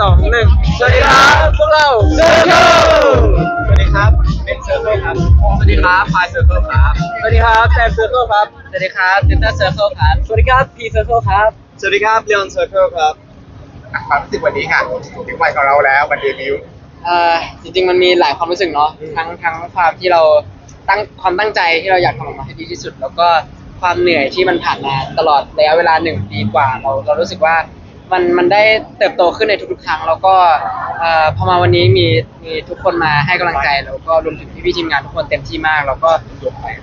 สองหนึ่งสวัสดีครับพวกเราเซอร์เคิลสวัสดีครับเป็นเซอร์เคิลครับ สวัสดีครับพายเซอร์เคิลครับ สวัสดีครับแซมเซอร์เคิลครับ สวัสดีครับเซนเตอร์เซอร์เคิลครับ สวัสดีครับพีเซอร์เคิลครับ สวัสดีครับเลออนเซอร์เคิลครับความรู้สึกวันนี้ค่ะถึงวันของเราแล้ววันเดบิวต์เอ่อจริง ๆ มันมีหลายความรู้สึกเนาะทั้งทั้งความที่เราตั้งความตั้งใจที่เราอยากทำออกมาให้ดีที่สุด แล้วก็ความเหนื่อยที่มันผ่านมาตลอดระยะเวลาหนึ่งปีกว่าเราเรารู้สึกว่า มันมันได้เติบโตขึ้นในทุกๆครั้ง แล้วก็เอ่อพอมาวันนี้มีมีทุกคนมาให้กำลังใจ แล้วก็รวมถึงพี่ๆทีมงานทุกคนเต็มที่มาก แล้วก็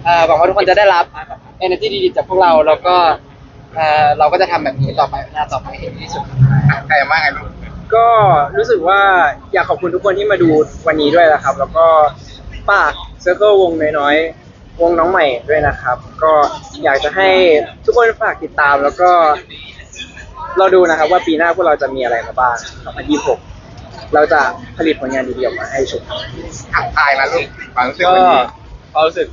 เอ่อหวังว่าทุกคนจะได้รับ energy ดีๆจากพวกเราแล้วก็เอ่อเราก็จะทำแบบนี้ต่อไปหน้าต่อไปให้ดีที่สุด ใครว่าไงลูกก็รู้สึกว่าอยากขอบคุณทุกคนที่มาดูวันนี้ด้วยนะครับ แล้วก็ฝากเซอร์เคิลวงน้อยๆวงน้องใหม่ด้วยนะครับ ก็อยากจะให้ทุกคนฝากติดตามแล้วก็ เราดูนะครับว่าปีหน้าพวกเราจะมีอะไรมาบ้าง2026 เราจะผลิตผลงานดีๆออกมาให้ชมทักทายมาลูกความรู้สึกก็วันนี้ความรู้สึก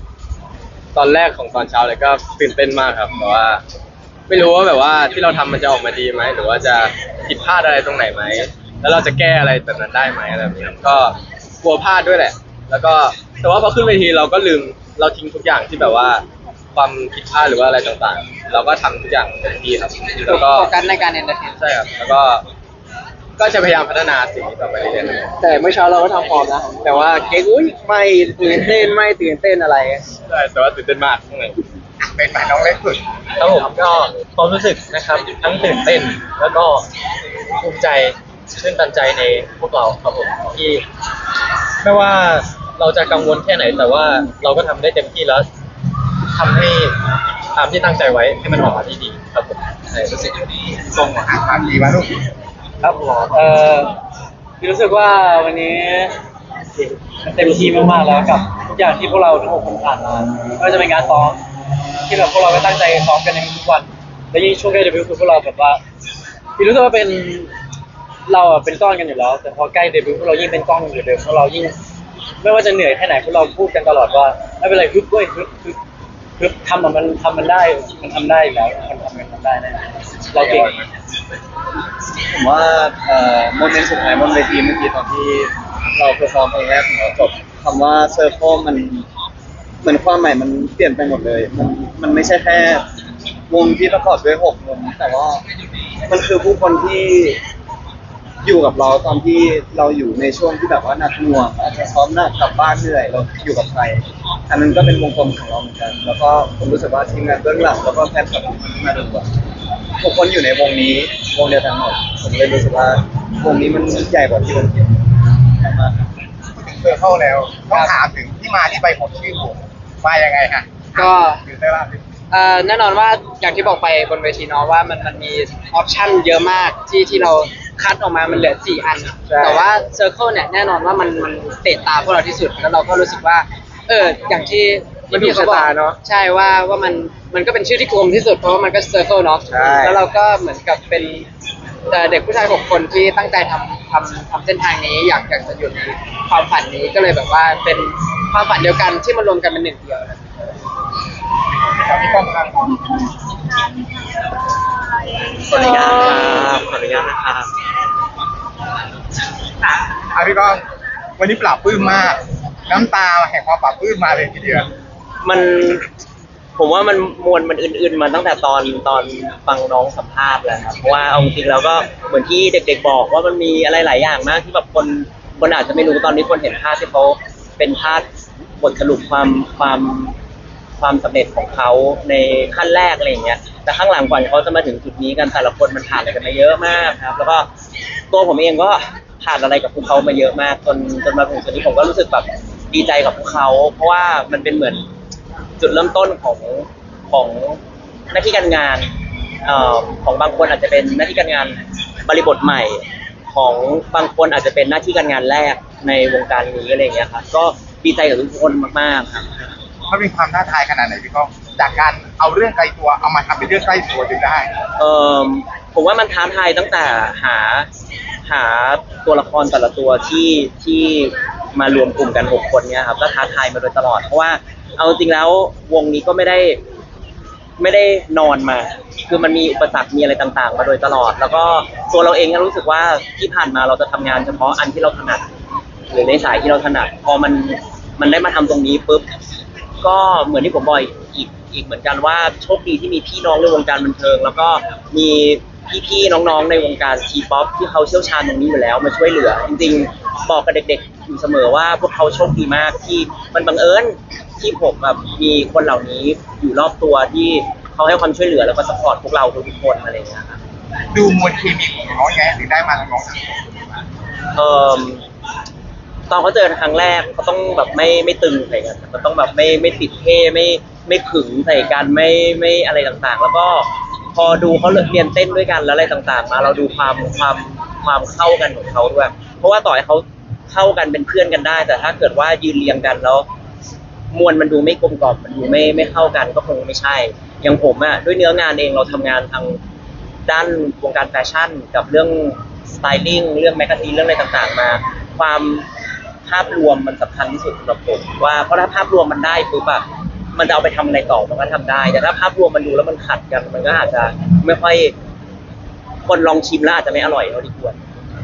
ตอนแรกของตอนเช้าเลยก็ตื่นเต้นมากครับแต่ว่า ไม่รู้ว่าแบบว่าที่เราทำมันจะออกมาดีไหมหรือว่าจะผิดพลาดอะไรตรงไหนไหมแล้วเราจะแก้อะไรแบบนั้นได้ไหมอะไรแบบนี้ครับก็กลัวพลาดด้วยแหละ แล้วก็แต่ว่าพอขึ้นเวทีเราก็ลืมเราทิ้งทุกอย่างที่แบบว่า ความผิดพลาดหรือว่าอะไรต่างๆ เราก็ทำทุกอย่างเต็มที่ครับ แล้วก็โฟกัสในการเอนเตอร์เทนใช่ครับ แล้วก็ ก็จะพยายามพัฒนาสิ่งนี้ต่อไปเรื่อยๆครับแต่เมื่อเช้าเราก็ทำฟอร์มนะ แต่ว่าเก๊กอุ้ยไม่ตื่นเต้นไม่ตื่นเต้นอะไร ใช่แต่ว่าตื่นเต้นมากข้างในเป็นหมายน้องเล็กสุดครับผมก็ความรู้สึกนะครับ ทั้งตื่นเต้นแล้วก็ภูมิใจชื่นตันใจในพวกเราครับผมที่ ไม่ว่าเราจะกังวลแค่ไหน แต่ว่าเราก็ทำได้เต็มที่แล้ว ทำให้ตามที่ตั้งใจไว้ให้มันออกมาที่ดีครับผมใช่รู้สึกดีส่งอาหารดีมาลูกครับผมเอ่อพี่รู้สึกว่าวันนี้เต็มที่มากๆแล้วกับทุกอย่างที่พวกเราทั้งหกคนผ่านมาไม่ว่าจะเป็นการซ้อมที่แบบพวกเราก็ตั้งใจซ้อมกันในทุกวัน และยิ่งช่วงใกล้เดบิวต์คือพวกเราแบบว่าพี่รู้สึกว่าเป็นเราอะเป็นก้อนกันอยู่แล้ว แต่พอใกล้เดบิวต์พวกเรายิ่งเป็นก้อนกันอยู่เดิมพวกเรายิ่ง ไม่ว่าจะเหนื่อยแค่ไหนพวกเราพูดกันตลอดว่าไม่เป็นไรฮึบเว้ยฮึบฮึบ ฮึบทำอะมันทำมันได้ มันทำได้อยู่แล้วมันทำมันทำได้แน่เราเก่งผมว่าเอ่อโมเมนต์สุดท้ายบนเวทีเมื่อกี้ตอนที่เราเพอร์ฟอร์มเพลงแรกของเราจบคำว่าเซอร์เคิลมันเหมือนความหมายมันเปลี่ยนไปหมดเลย มันมันไม่ใช่แค่วงที่ประกอบด้วยหกวงแต่ว่ามันคือผู้คนที่ อยู่กับเราตอนที่เราอยู่ในช่วงที่แบบว่าหนักหน่วงอาจจะซ้อมหนักกลับบ้านเหนื่อยเราอยู่กับใครอันนั้นก็เป็นวงกลมของเราเหมือนกัน แล้วก็ผมรู้สึกว่าทีมงานเบื้องหลังแล้วก็แฟนคลับที่มาดูอะทุกคนอยู่ในวงนี้วงเดียวกันหมดผมเลยรู้สึกว่าวงนี้มันใหญ่กว่าที่ผมคิดมากๆถึงเซอร์เข้าแล้วต้องถามถึงที่มาที่ไปของชื่อวงมายังไงฮะก็คือได้ว่าเอ่อแน่นอนว่าอย่างที่บอกไปบนเวทีเนาะว่ามันมันมีออปชั่นเยอะมากที่ที่เรา คัดออกมามันเหลือ4อันใช่ แต่ว่า Circle เนี่ยแน่นอนว่ามันมันเตะตาพวกเราที่สุดแล้วเราก็รู้สึกว่า เอออย่างที่มันถูกชะตาเนอะใช่ว่าว่ามันมันก็เป็นชื่อที่กลมที่สุดเพราะว่ามันก็ Circle เนาะใช่ แล้วเราก็เหมือนกับเป็นเอ่อเด็กผู้ชายหกคนที่ตั้งใจทำทำทำเส้นทางนี้อยากอยากจะอยู่ในความฝันนี้ก็เลยแบบว่าเป็นความฝันเดียวกันที่มารวมกันเป็นหนึ่งเดียวนะกับพี่ก้องครับ ขออนุญาตนะครับขออนุญาตนะครับ อะพี่ก้องวันนี้ปรับปลื้มมาก น้ำตาแห่งความปรับปลื้มมาเลยทีเดียว มันผมว่ามันมวลมันอื่นๆมาตั้งแต่ตอนตอนฟังน้องสัมภาษณ์แล้วครับเพราะว่าเอาจริงๆแล้วก็เหมือนที่เด็ก ๆ บอกว่ามันมีอะไรหลายอย่างมากที่แบบคนคนอาจจะไม่รู้ตอนนี้คนเห็นภาพที่เขาเป็นภาพบทสรุปความความความสำเร็จของเขาในขั้นแรกอะไรอย่างเงี้ย แต่ข้างหลังก่อนเขาจะมาถึงจุดนี้กันแต่ละคนมันผ่านอะไรกันมาเยอะมากครับ แล้วก็ตัวผมเองก็ผ่านอะไรกับพวกเขามาเยอะมากจนจนมาถึงจุดนี้ผมก็รู้สึกแบบดีใจกับพวกเขา เพราะว่ามันเป็นเหมือนจุดเริ่มต้นของของหน้าที่การงานออของบางคนอาจจะเป็นหน้าที่การงานบริบทใหม่ ของบางคนอาจจะเป็นหน้าที่การงานแรกในวงการนี้อะไรอย่างเงี้ยครับก็ดีใจกับทุกคนมากๆครับ มันเป็นความท้าทายขนาดไหนพี่ก้อง จากการเอาเรื่องไกลตัวเอามาทำเป็นเรื่องใกล้ตัวถึงได้เออผมว่ามันท้าทายตั้งแต่หาหาตัวละครแต่ละตัวที่ที่มารวมกลุ่มกันหกคนเนี้ยครับก็ท้าทายมาโดยตลอดเพราะว่าเอาจริงแล้ววงนี้ก็ไม่ได้ไม่ได้นอนมา คือมันมีอุปสรรคมีอะไรต่างๆ มาโดยตลอด แล้วก็ตัวเราเองก็รู้สึกว่าที่ผ่านมาเราจะทำงานเฉพาะอันที่เราถนัด หรือในสายที่เราถนัด พอมันมันได้มาทำตรงนี้ปุ๊บ ก็เหมือนที่ผมบอกอีกอีกเหมือนกันว่าโชคดีที่มีพี่น้องในวงการบันเทิง แล้วก็มีพี่ๆน้องๆในวงการทีป๊อปที่เขาเชี่ยวชาญตรงนี้อยู่แล้วมาช่วยเหลือ จริงๆ บอกกับเด็กๆอยู่เสมอว่าพวกเขาโชคดีมากที่มันบังเอิญที่ผมแบบมีคนเหล่านี้อยู่รอบตัวที่เขาให้ความช่วยเหลือแล้วก็สปอร์ตพวกเราทุกๆคนอะไรอย่างเงี้ยครับดูมวลเคมีของน้องยังไงถึงได้มาทางน้องเอ่อ ตอนเขาเจอครั้งแรกเขาต้องแบบไม่ไม่ตึงใส่กันมันต้องแบบไม่ไม่ติดเท่ไม่ไม่ขึงใส่กันไม่ไม่อะไรต่างๆ แล้วก็พอดูเขาเรียนเต้นด้วยกันแล้วอะไรต่างๆ มาเราดูความความความเข้ากันของเขาด้วยเพราะว่าต่อให้เขาเข้ากันเป็นเพื่อนกันได้ แต่ถ้าเกิดว่ายืนเรียงกันแล้วมวลมันดูไม่กลมกล่อมมันดูไม่ไม่เข้ากันก็คงไม่ใช่ อย่างผมอะด้วยเนื้องานเองเราทำงานทางด้านวงการแฟชั่น กับเรื่องสไตลิ่งเรื่องแมกกาซีนเรื่องอะไรต่างๆ มา ความาพรวมมันสำคัญที่สุดสำหรับผมว่าเพราะถ้าภาพรวมมันได้ปุ๊บอะมันจะเอาไปทำอะไรต่อมันก็ทำได้ แต่ถ้าภาพรวมมันดูแล้วมันขัดกันมันก็อาจจะไม่ค่อยคนลองชิมแล้วอาจจะไม่อร่อยเท่าที่ควร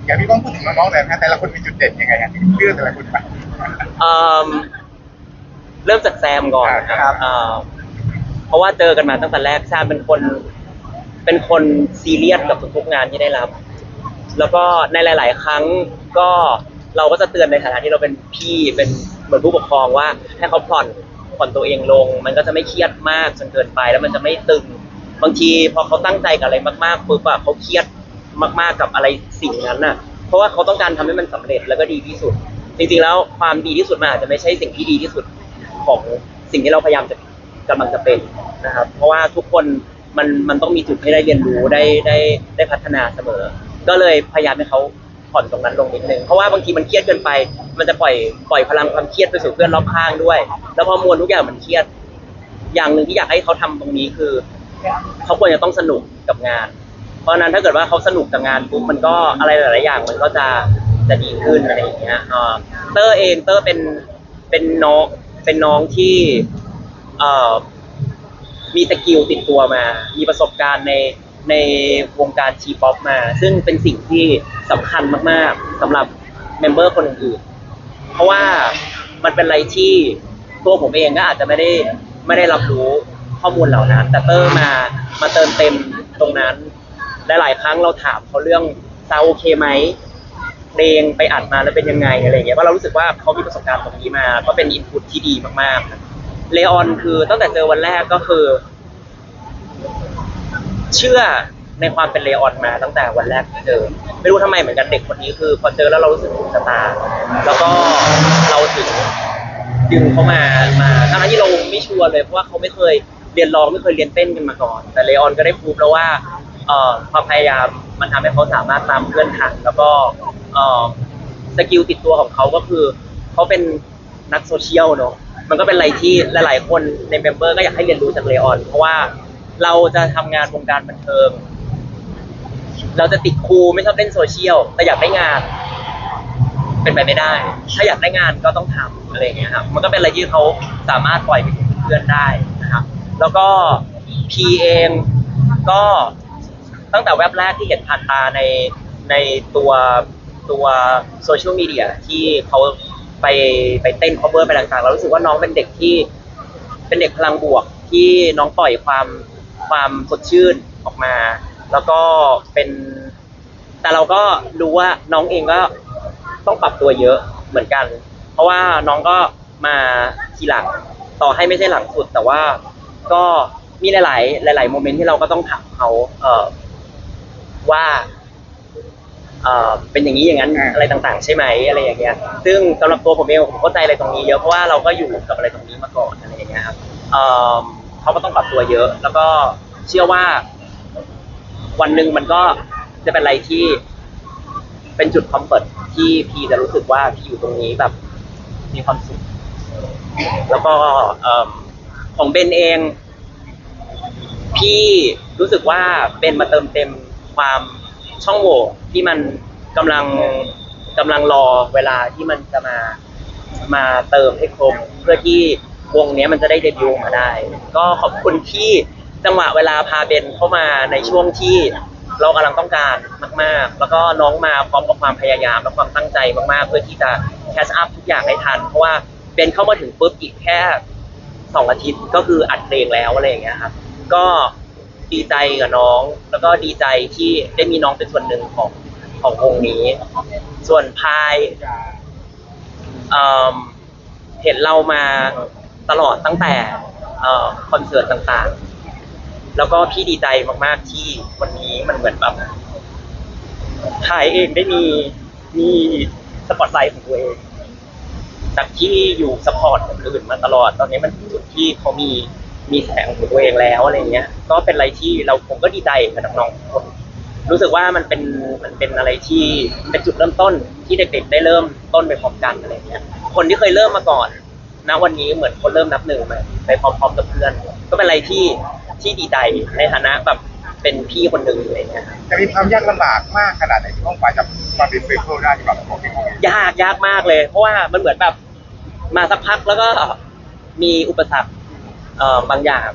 อย่างพี่ก้องพูดถึงน้องๆเลยนะแต่ละคนมีจุดเด่นยังไงฮะเลือกแต่ละคนไป เอิ่มเริ่มจากแซมก่อนนะคครัรับบ เอ่อเพราะว่าเจอกันมาตั้งแต่แรกแซมเป็นคน เป็นคนซีเรียสกับทุกๆงานที่ได้รับ แล้วก็ในหลาย ๆ ครั้งก็ เราก็จะเตือนในฐานะที่เราเป็นพี่เป็นเหมือนผู้ปกครองว่า ให้เขาผ่อนผ่อนตัวเองลง มันก็จะไม่เครียดมากจนเกินไปแล้วมันจะไม่ตึง บางทีพอเขาตั้งใจกับอะไรมากๆปุ๊บอะเขาเครียดมากๆกับอะไรสิ่งนั้นน่ะ เพราะว่าเขาต้องการทำให้มันสำเร็จแล้วก็ดีที่สุด จริงๆแล้วความดีที่สุดมันอาจจะไม่ใช่สิ่งที่ดีที่สุดของสิ่งที่เราพยายามจะกำลังจะเป็นนะครับ เพราะว่าทุกคนมันมันต้องมีจุดให้ได้เรียนรู้ได้ได้ได้พัฒนาเสมอ ก็เลยพยายามให้เขา ผ่อนตรงนั้นลงนิดนึงเพราะว่าบางทีมันเครียดเกินไป มันจะปล่อยปล่อยพลังความเครียดไปสู่เพื่อนรอบข้างด้วย แล้วพอมวลทุกอย่างมันเครียด อย่างหนึ่งที่อยากให้เขาทำตรงนี้คือเขาควรจะต้องสนุกกับงาน เพราะนั้นถ้าเกิดว่าเขาสนุกกับงานปุ๊บมันก็อะไรหลาย ๆ อย่างมันก็จะจะดีขึ้นอะไรอย่างเงี้ยเออเตอร์เองเตอร์เป็นเป็นน้องเป็นน้องที่เอ่อมีสกิลติดตัวมา มีประสบการณ์ในในวงการทีป๊อปมา ซึ่งเป็นสิ่งที่ สำคัญมากๆสำหรับเมมเบอร์คนอื่นๆเพราะว่ามันเป็นอะไรที่ตัวผมเองก็อาจจะไม่ได้ไม่ได้รับรู้ข้อมูลเหล่านั้น แต่เตอร์มามาเติมเต็มตรงนั้นหลายๆครั้งเราถามเขาเรื่องซาวโอเคไหม เพลงไปอัดมาแล้วเป็นยังไงอะไรอย่างเงี้ยเพราะเรารู้สึกว่าเขามีประสบการณ์ตรงนี้มา ก็เป็นอินพุตที่ดีมากๆเลออนคือตั้งแต่เจอวันแรกก็คือ เชื่อ ในความเป็นเลออนมาตั้งแต่วันแรกที่เจอ ไม่รู้ทำไมเหมือนกันเด็กคนนี้คือพอเจอแล้วเรารู้สึกถูกชะตา แล้วก็เราถึงดึงเขามามาทั้งที่เราไม่ชัวร์เลยเพราะว่าเขาไม่เคยเรียนร้องไม่เคยเรียนเต้นกันมาก่อน แต่เลออนก็ได้พูดแล้วว่าเอ่อความพยายามมันทำให้เขาสามารถตามเพื่อนทันแล้วก็เอ่อสกิลติดตัวของเขาก็คือเขาเป็นนักโซเชียลเนอะมันก็เป็นอะไรที่หลาย ๆ คนในเมมเบอร์ก็อยากให้เรียนรู้จากเลออนเพราะว่าเราจะทำงานวงการบันเทิง เราจะติดครูไม่ชอบเล่นโซเชียล แต่อยากได้งาน เป็นไปไม่ได้ ถ้าอยากได้งานก็ต้องทำอะไรอย่างเงี้ยครับ มันก็เป็นอะไรที่เขาสามารถปล่อยไปถึงเพื่อนได้นะครับ แล้วก็พีเองก็ตั้งแต่แว็บแรกที่เห็นผ่านตาในในตัวตัวโซเชียลมีเดียที่เขาไปไปเต้น cover ไปต่างๆ เรารู้สึกว่าน้องเป็นเด็กที่เป็นเด็กพลังบวกที่น้องปล่อยความความสดชื่นออกมา แล้วก็เป็น แต่เราก็รู้ว่าน้องเองก็ต้องปรับตัวเยอะเหมือนกัน เพราะว่าน้องก็มาทีหลังต่อให้ไม่ใช่หลังสุด แต่ว่าก็มีหลาย ๆ หลาย ๆ โมเมนต์ที่เราก็ต้องถามเขาเอ่อว่าเอ่อเป็นอย่างนี้อย่างนั้นอ่าอะไรต่าง ๆ ใช่ไหมอะไรอย่างเงี้ย ซึ่งสำหรับตัวผมเองผมเข้าใจอะไรตรงนี้เยอะเพราะว่าเราก็อยู่กับอะไรตรงนี้มาก่อนอะไรอย่างเงี้ยครับเอ่อเขาก็ต้องปรับตัวเยอะ แล้วก็เชื่อว่า วันหนึ่งมันก็จะเป็นอะไรที่ เป็นจุดคอมฟอร์ตที่พี่จะรู้สึกว่าพี่อยู่ตรงนี้แบบ มีความสุข แล้วก็เอิ่มของเบนเอง พี่รู้สึกว่าเบนมาเติมเต็มความช่องโหว่ที่มันกำลังกำลังรอเวลาที่มันจะมามาเติมให้ครบเพื่อที่วงเนี้ยมันจะได้เดบิวต์มาได้ ก็ขอบคุณที่ จังหวะเวลาพาเบนเข้ามาในช่วงที่เรากำลังต้องการมาก ๆ แล้วก็น้องมาพร้อมกับความพยายามและความตั้งใจมากๆ เพื่อที่จะแคชอัพทุกอย่างให้ทัน เพราะว่าเบนเข้ามาถึงปุ๊บอีกแค่สองอาทิตย์ก็คืออัดเพลงแล้วอะไรอย่างเงี้ยครับก็ดีใจกับน้อง แล้วก็ดีใจที่ได้มีน้องเป็นส่วนหนึ่งของของวงนี้ ส่วนพายเอิ่มเห็นเรามาตลอดตั้งแต่อคอนเสิร์ตต่างๆ แล้วก็พี่ดีใจมากๆที่วันนี้มันเหมือนแบบถ่ายเองได้มีมีสปอตไลท์ของตัวเองจากที่อยู่สปอร์ตคนอื่นมาตลอด ตอนนี้มันจุดที่เขามีมีแสงของตัวเองแล้วอะไรเงี้ย ก็เป็นอะไรที่เราผมก็ดีใจกับน้องๆทุกคนรู้สึกว่ามันเป็นมันเป็นอะไรที่เป็นจุดเริ่มต้นที่เด็กๆได้เริ่มต้นไปพร้อมกันอะไรเงี้ย คนที่เคยเริ่มมาก่อนณวันนี้เหมือนคนเริ่มนับหนึ่งมาไปพร้อมๆกับเพื่อน ก็เป็นอะไรที่ ที่ดีใจในฐานะแบบเป็นพี่คนหนึ่งอะไรเงี้ยจะมีความยากลำบากมากขนาดไหนที่ต้องไปจะมาเป็นเฟเคิลได้ที่แบบของพี่ของยากยากมากเลย เพราะว่ามันเหมือนแบบมาสักพักแล้วก็มีอุปสรรคเอ่อบางอย่าง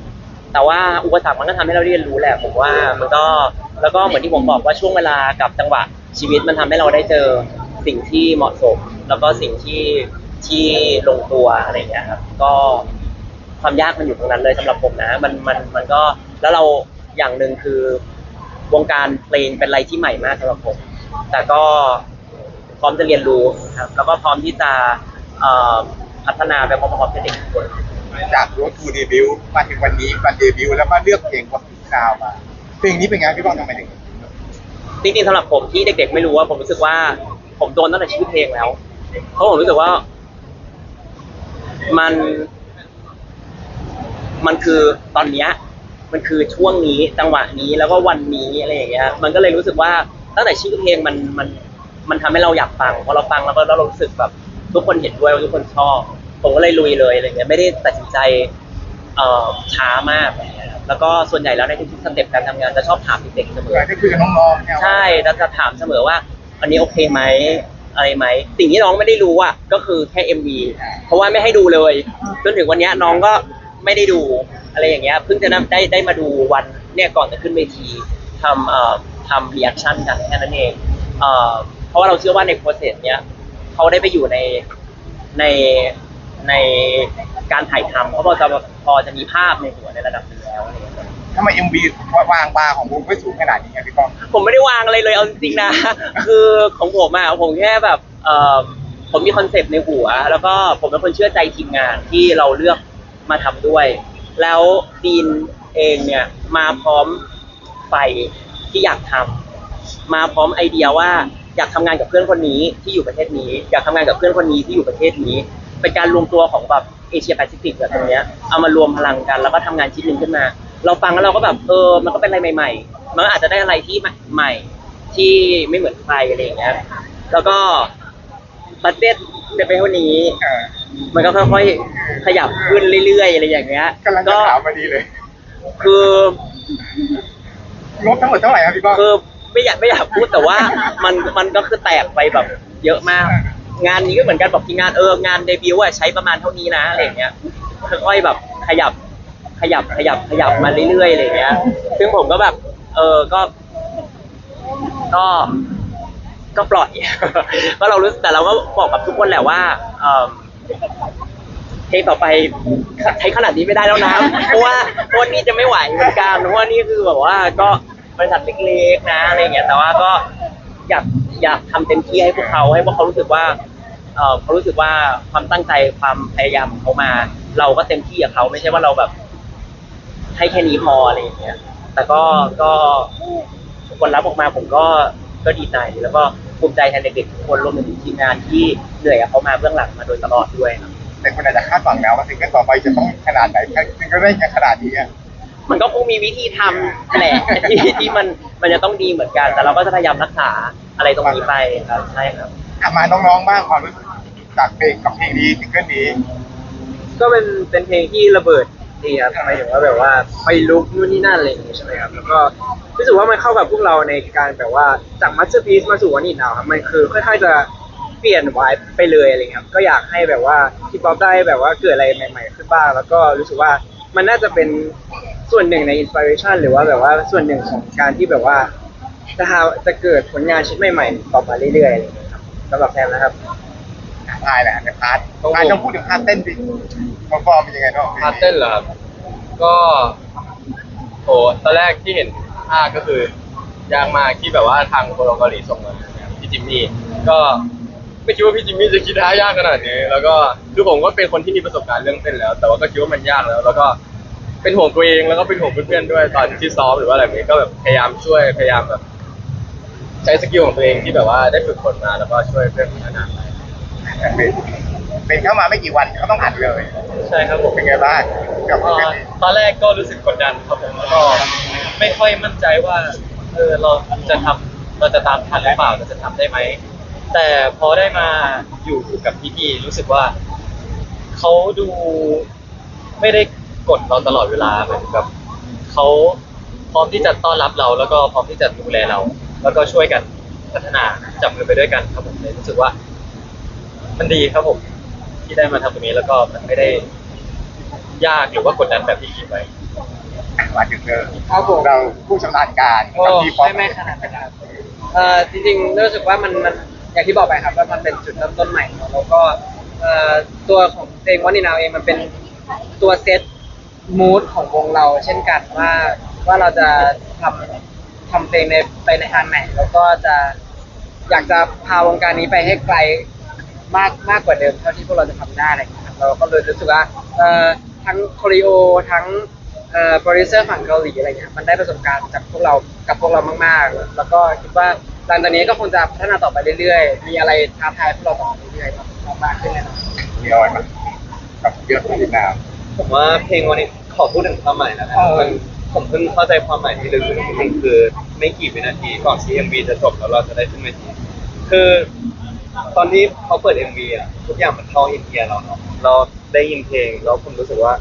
แต่ว่าอุปสรรคมันก็ทำให้เราเรียนรู้แหละผมว่ามันก็แล้วก็เหมือนที่ผมบอกว่าช่วงเวลากับจังหวะชีวิตมันทำให้เราได้เจอสิ่งที่เหมาะสม แล้วก็สิ่งที่ที่ลงตัวอะไรอย่างเงี้ยครับก็ ความยากมันอยู่ตรงนั้นเลยสำหรับผมนะมันมันมันก็แล้วเราอย่างหนึ่งคือวงการเพลงเป็นอะไรที่ใหม่มากสำหรับผม แต่ก็พร้อมจะเรียนรู้ครับแล้วก็พร้อมที่จะเอ่อพัฒนาไปพร้อมๆกับเด็กทุกคน จากรถทูเดบิวมาถึงวันนี้วันเดบิวแล้วก็เลือกเพลงของพี่ดาวมาเพลงนี้เป็นไงพี่บอลทำไมถึงจริงๆสำหรับผมที่เด็กๆไม่รู้ว่าผมรู้สึกว่า ผมโดนตั้งแต่ชื่อเพลงแล้ว เพราะผมรู้สึกว่า มัน มันคือตอนเนี้ยมันคือช่วงนี้จังหวะนี้แล้วก็วันนี้อะไรอย่างเงี้ยมันก็เลยรู้สึกว่าตั้งแต่ชื่อเพลงมันมันมันทำให้เราอยากฟังพอเราฟังแล้วก็แล้วเรารู้สึกแบบทุกคนเห็นด้วยว่าทุกคนชอบผมก็เลยลุยเลยอะไรเงี้ยไม่ได้ตัดสินใจเอ่อช้ามากอะไรเงี้ยครับแล้วก็ส่วนใหญ่แล้วในทุกๆสเต็ปการทำงานจะชอบถามเด็กๆเสมอ ได้คุยกับน้องๆเนี่ยใช่แล้วจะถามเสมอว่า อันนี้โอเคไหมอะไรไหม สิ่งที่น้องไม่ได้รู้อะก็คือแค่ MV เพราะว่าไม่ให้ดูเลย จนถึงวันเนี้ยน้องก็ ไม่ได้ดูอะไรอย่างเงี้ยเพิ่งจะได้ได้มาดูวันเนี่ยก่อนจะขึ้นเวทีทำเอ่อทำรีแอคชั่นกันแค่นั้นเองเอ่อเพราะว่าเราเชื่อว่าในโปรเซสเนี้ยเขาได้ไปอยู่ในในในการถ่ายทำเพราะพอจะพอจะมีภาพในหัวในระดับหนึงแล้วอะไรอย่างเงี้ย ทำไมเอ็มวีวางบาร์ของวงไว้สูงขนาดนี้ไงพี่บอลผมไม่ได้วางอะไรเลยเอาจริงๆนะ คือของผมอะผมแค่แบบเออผมมีคอนเซปต์ในหัว แล้วก็ผมเป็นคนเชื่อใจทีมงานที่เราเลือก มาทำด้วย แล้วดีนเองเนี่ยมาพร้อมไฟที่อยากทำมาพร้อมไอเดียว่าอยากทำงานกับเพื่อนคนนี้ที่อยู่ประเทศนี้ อยากทำงานกับเพื่อนคนนี้ที่อยู่ประเทศนี้ เป็นการรวมตัวของแบบเอเชียแปซิฟิกแบบตรงเนี้ยเอามารวมพลังกันแล้วก็ทำงานชิ้นหนึ่งขึ้นมา เราฟังแล้วเราก็แบบเออมันก็เป็นอะไรใหม่ ๆ มันก็อาจจะได้อะไรที่ใหม่ที่ไม่เหมือนใครอะไรอย่างเงี้ยแล้วก็บัตเจ็ตจะเป็นเท่านี้ มันก็ค่อยๆขยับขึ้นเรื่อยๆอะไรอย่างเงี้ยกำลังจะถามมาดีเลย คือ งบทั้งหมดเท่าไหร่ครับพี่บอลคือไม่อยากไม่อยากพูดแต่ว่ามันมันก็คือแตกไปแบบ เยอะมาก งานนี้ก็เหมือนกันบอกทีมงานเอองานเดบิวต์อะใช้ประมาณเท่านี้นะอะไรอย่างเงี้ยค่อยๆแบบขยับขยับขยับขยับมาเรื่อยๆอะไรอย่างเงี้ย ซึ่งผมก็แบบ เออก็ ก็ก็ปล่อย ก็เรารู้แต่เราก็บอกกับทุกคนแหละว่าเออ เพลงต่อไปใช้ขนาดนี้ไม่ได้แล้วนะ เพราะว่าเพราะว่านี่จะไม่ไหวเหมือนกันเพราะว่านี่คือแบบว่าก็บริษัทเล็กๆนะอะไรอย่างเงี้ยแต่ว่าก็อยากอยากทำเต็มที่ให้พวกเขาให้พวกเขารู้สึกว่าเออเขารู้สึกว่าความตั้งใจความพยายามของเขามา เราก็เต็มที่กับเขาไม่ใช่ว่าเราแบบ ให้แค่นี้พออะไรอย่างเงี้ย แต่ก็ก็ผลลัพธ์ออกมาผมก็ก็ดีใจแล้วก็ ภูมิใจแทนเด็กๆทุกคนรวมถึงทีมงานที่เหนื่อยกับเขามาเบื้องหลังมาโดยตลอดด้วยครับแต่คนอาจจะคาดหวังแล้วว่าซิงเกิลต่อไปจะต้องขนาดไหนซิงเกิลได้ขนาดนี้อะมันก็คงมีวิธีทำแหละที่ที่มันมันจะต้องดีเหมือนกัน แต่เราก็จะพยายามรักษาอะไรตรงนี้ไปครับใช่ครับอะมาน้องๆบ้างความรู้สึกจากเพลงกับเพลงนี้ซิงเกิลนี้ก็เป็นเป็นเพลงที่ระเบิด ดีครับหมายถึงว่าแบบว่าไฟลุกนู่นนี่นั่นอะไรอย่างงี้ใช่ไหมครับแล้วก็รู้สึกว่ามันเข้ากับพวกเราในการแบบว่าจากมัสเตอร์พีซมาสู่วันนี้นาวครับมันคือค่อยๆจะเปลี่ยนวายไปเลยอะไรเงี้ยครับก็อยากให้แบบว่าพี่ป๊อปได้แบบว่าเกิดอะไรใหม่ ๆ ขึ้นบ้างแล้วก็รู้สึกว่ามันน่าจะเป็นส่วนหนึ่งในอินสปิเรชันหรือว่าแบบว่าส่วนหนึ่งของการที่แบบว่าจะหาจะเกิดผลงานชิ้นใหม่ๆต่อมาเรื่อยๆอะไรเงี้ยครับสำหรับแซมนะครับ ทายแหละในพาร์ทพาร์ทต้องพูดถึงพาร์ทเต้นดิฟอร์ฟอร์มเป็นยังไงบ้างพาร์ทเต้นเหรอครับ ก็โอ้ตอนแรกที่เห็นท่าก็คือยากมากที่แบบว่าทางโคโรเกาหลีส่งมานะครับพี่จิมมี่ก็ไม่คิดว่าพี่จิมมี่จะคิดท่ายากขนาดนี้แล้วก็คือผมก็เป็นคนที่มีประสบการณ์เรื่องเต้นแล้ว แต่ว่าก็คิดว่ามันยากแล้ว แล้วก็เป็นห่วงตัวเองแล้วก็เป็นห่วงเพื่อนๆด้วยตอนที่ซ้อมหรือว่าอะไรแบบนี้ก็แบบพยายามช่วยพยายามแบบใช้สกิลของตัวเองที่แบบว่าได้ฝึกฝนมาแล้วก็ช่วยเพื่อนพัฒนาไป เป็นเป็นเข้ามาไม่กี่วันก็ต้องอัดเลย ใช่ครับผมเป็นไงบ้างกับเอ่อตอนแรกก็รู้สึกกดดันครับผมแล้วก็ไม่ค่อยมั่นใจว่าเออเราจะทำเราจะตามทันหรือเปล่าเราจะทำได้ไหมแต่พอได้มาอยู่กับพี่ๆรู้สึกว่าเขาดูไม่ได้กดเราตลอดเวลาเหมือนกับเขาพร้อมที่จะต้อนรับเรา แล้วก็พร้อมที่จะดูแลเรา แล้วก็ช่วยกันพัฒนาจับมือไปด้วยกันครับผมเลยรู้สึกว่า มันดีครับผม ที่ได้มาทำตรงนี้แล้วก็มันไม่ได้ยากหรือว่ากดดันแบบที่คิดไว้ มาถึงเลยครับผม เราผู้ชำนาญการโอ้กับทีฟอร์ไม่ไม่ขนาดนั้นครับเอ่อจริงๆรู้สึกว่ามันมันอย่างที่บอกไปครับว่ามันเป็นจุดเริ่มต้นใหม่เนอะแล้วก็เอ่อตัวของเพลงวันนีนาวเองมันเป็นตัวเซตมูดของวงเรา เช่นกันว่าว่าเราจะทำทำเพลงในไปในทางไหนแล้วก็จะอยากจะพาวงการนี้ไปให้ไกล มากมากกว่าเดิมเท่าที่พวกเราจะทำได้อะไรอย่างเงี้ยครับเราก็เลยรู้สึกว่าเอ่อทั้งคอริโอทั้งเอ่อโปรดิวเซอร์ฝั่งเกาหลีอะไรเงี้ยมันได้ประสบการณ์จากพวกเรากับพวกเรามากๆ แล้วก็คิดว่าหลังจากนี้ก็คงจะพัฒนาต่อไปเรื่อยๆ มีอะไรท้าทายพวกเราต่อไปเรื่อยๆมากขึ้นแน่นอนมีอะไรมากับเยอะที่นาวผมว่าเพลงวันนี้ขอพูดถึงความหมายแล้วนะเออมันผมเพิ่งเข้าใจความหมายที่ลึกซึ้งจริงๆคือไม่กี่วินาทีก่อนที่ MV จะจบแล้วเราจะได้ขึ้นเวทีคือ ตอนที่เขาเปิด MV อะทุกอย่างมันเข้าอินเดียเราเนาะเราได้ยินเพลงแล้วผมรู้สึกว่า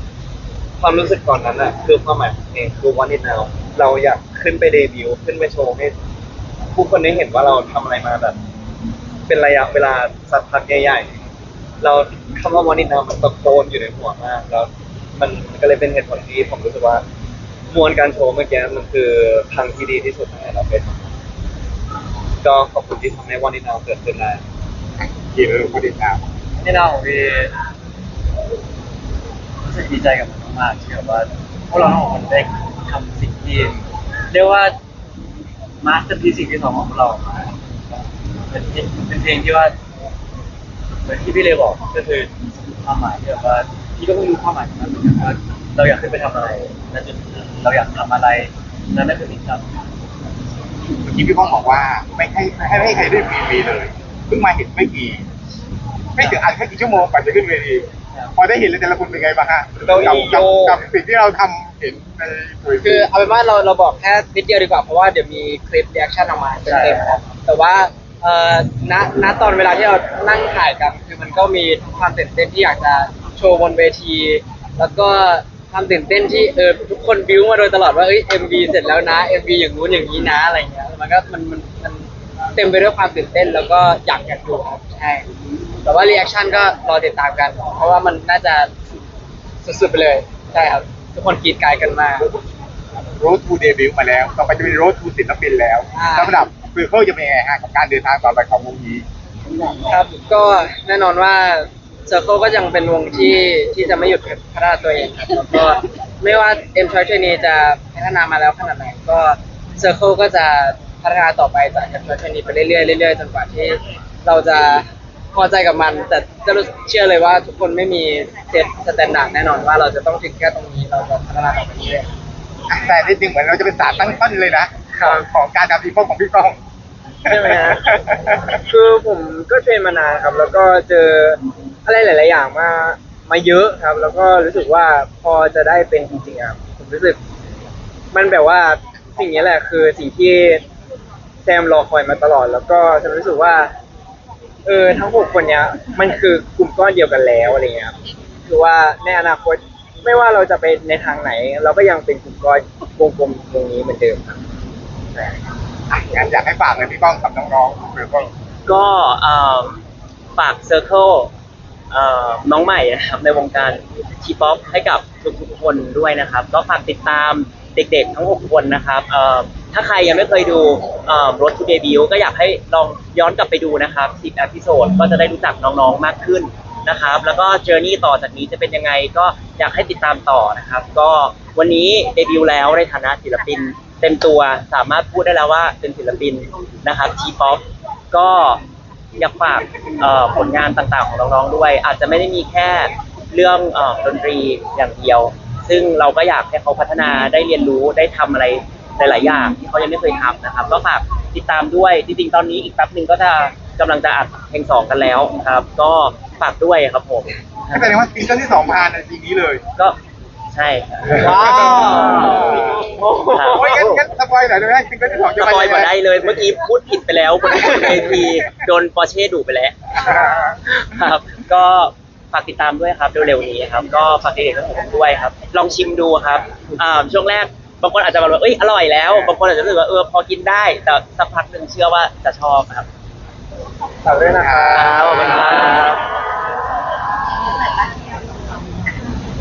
ความรู้สึกตอนนั้นอะคือความหมายของเพลงคือ One It Now เราอยากขึ้นไปเดบิวต์ขึ้นไปโชว์ให้ผู้คนได้เห็นว่าเราทำอะไรมาแบบ เป็นระยะเวลาสักพักใหญ่ๆเราคำว่า One It Now มันตะโกนอยู่ในหัวมากแล้วมันก็เลยเป็นเหตุผลที่ผมรู้สึกว่ามวลการโชว์เมื่อกี้มันคือทางที่ดีที่สุดในเราเป็นก็ขอบคุณที่ทำให้ One It Now เกิดขึ้นได้ กี่รู้ผู้ติดตามนี่เราของพี่รู้สึกดีใจกับมันมากๆที่แบบว่าพวกเราทั้งหกคนได้ทำสิ่งที่เรียกว่ามาสเตอร์พีสิ่งที่สองของพวกเราออกมาเป็นเพลงเป็นเพลงที่ว่าเหมือนที่พี่เลยบอกก็คือความหมายที่แบบว่าพี่ก็ไม่รู้ความหมายของมันเหมือนกันว่าเราอยากขึ้นไปทำอะไรณจุดนั้นเราอยากทำอะไรนั่นนั่นคือสิ่งที่เรา เมื่อกี้พี่ก้องบอกว่าไม่ให้ให้ไม่ให้ใครได้ฟรีๆเลย เพิ่งมาเห็นไม่กี่ไม่ถึงอัดแค่กี่ชั่วโมงก่อนจะขึ้นเวทีพอได้เห็นแล้วแต่ละคนเป็นไงบ้างฮะเก้าอี้กับโยกับกกับสิ่งที่เราทำเห็นในตัวคือเอาเป็นว่าเราเราบอกแค่นิดเดียวดีกว่าเพราะว่าเดี๋ยวมีคลิปรีแอคชั่นออกมาเต็มๆครับแต่ว่าเอ่อณณตอนเวลาที่เรานั่งถ่ายกันคือมันก็มีความตื่นเต้นที่อยากจะโชว์บนเวที แล้วก็ความตื่นเต้นที่เออทุกคนบิวมาโดยตลอดว่าเอ้ย MV เสร็จแล้วนะ MV อย่างนู้นอย่างนี้นะอะไรเงี้ยมันก็มันมันมัน เต็มไปด้วยความตื่นเต้นแล้วก็อยากอยากดูครับใช่แต่ว่ารีแอคชั่นก็รอติดตามกัน เพราะว่ามันน่าจะสุดๆไปเลยใช่ครับทุกคนกรีดกรายกันมากโรดทูเดบิวต์มาแล้ว ต่อไปจะเป็นโรดทูศิลปินแล้วอ่า สำหรับคือเขาจะเป็นยังไงฮะกับการเดินทางต่อไปของวงนี้ ครับก็แน่นอนว่า Circle ก็ยังเป็นวงที่ที่จะไม่หยุดพัฒนาตัวเองครับแล้วก็ไม่ว่า M Choice Trainee จะพัฒนามาแล้วขนาดไหนก็ Circle ก็จะ พัฒนาต่อไปจาก M Choice Trainee ไปเรื่อยๆเรื่อยๆจนกว่าที่เราจะพอใจกับมัน แต่จะรู้เชื่อเลยว่าทุกคนไม่มีเซตสแตนดาร์ดแน่นอนว่าเราจะต้องถึงแค่ตรงนี้เราจะพัฒนาต่อไปเรื่อยอะแต่จริงๆเหมือนเราจะเป็นสารตั้งต้นเลยนะของของการทำทีโฟของพี่ก้อง ใช่ไหมฮะ คือผมก็เทรนมานานครับ แล้วก็เจออะไรหลาย ๆ อย่างมามาเยอะครับ แล้วก็รู้สึกว่าพอจะได้เป็นจริงๆอะผมรู้สึก มันแบบว่าสิ่งนี้แหละคือสิ่งที่ แซมรอคอยมาตลอด แล้วก็ฉันรู้สึกว่า เออทั้งหกคนเนี้ย มันคือกลุ่มก้อนเดียวกันแล้วอะไรเงี้ยครับคือว่าในอนาคตไม่ว่าเราจะไปในทางไหน เราก็ยังเป็นกลุ่มก้อนวงกลมวงนี้เหมือนเดิมครับใช่อะงั้นอยากให้ฝากเลยพี่ก้องกับน้องๆคือก็ก็เอ่อฝาก Circle เอ่อน้องใหม่นะครับในวงการทีป๊อปให้กับทุกๆคนด้วยนะครับ ก็ฝากติดตามเด็กๆทั้ง 6 คนนะครับเอ่อ ถ้าใครยังไม่เคยดูรถทูเดบิวก็อยากให้ลองย้อนกลับไปดูนะครับ10อพิโซดก็จะได้รู้จักน้องๆมากขึ้นนะครับ แล้วก็เจอร์นี่ต่อจากนี้จะเป็นยังไงก็อยากให้ติดตามต่อนะครับ ก็วันนี้เดบิวต์แล้วในฐานะศิลปิน เต็มตัวสามารถพูดได้แล้วว่าเป็นศิลปินนะครับทีป๊อปก็อยากฝากผลงานต่างๆของน้องๆด้วย อาจจะไม่ได้มีแค่เรื่องอดนตรีอย่างเดียว ซึ่งเราก็อยากให้เขาพัฒนาได้เรียนรู้ได้ทำอะไร หลายๆอย่างที่เขายังไม่เคยทำนะครับ ก็ฝากติดตามด้วยจริงๆตอนนี้อีกแป๊บหนึ่งก็จะกำลังจะอัดเพลงสองกันแล้วครับ ก็ฝากด้วยครับผมแสดงว่าซิงเกิลที่สองมาในปีนี้เลยก็ใช่ครับ ว้าวครับโอ้ยงั้นงั้นสปอยหน่อยได้ไหมซิงเกิลที่สองสจะปอยยังมาไงได้เลยเมื่อกี้พูดผิดไปแล้วบนเวทีโดนปอร์เช่ดุไปแล้ว ครับ ก็ฝากติดตามด้วยครับเร็วๆนี้ครับ ก็ฝากเด็กๆทั้งผมด้วยครับ ลองชิมดูครับอ่าช่วงแรก บางคนอาจจะแบบว่าเอ้ยอร่อยแล้ว บางคนอาจจะรู้สึกว่าเออพอกินได้ แต่สักพักหนึ่งเชื่อว่าจะชอบครับ ฝากด้วยนะครับ ขอบคุณครับ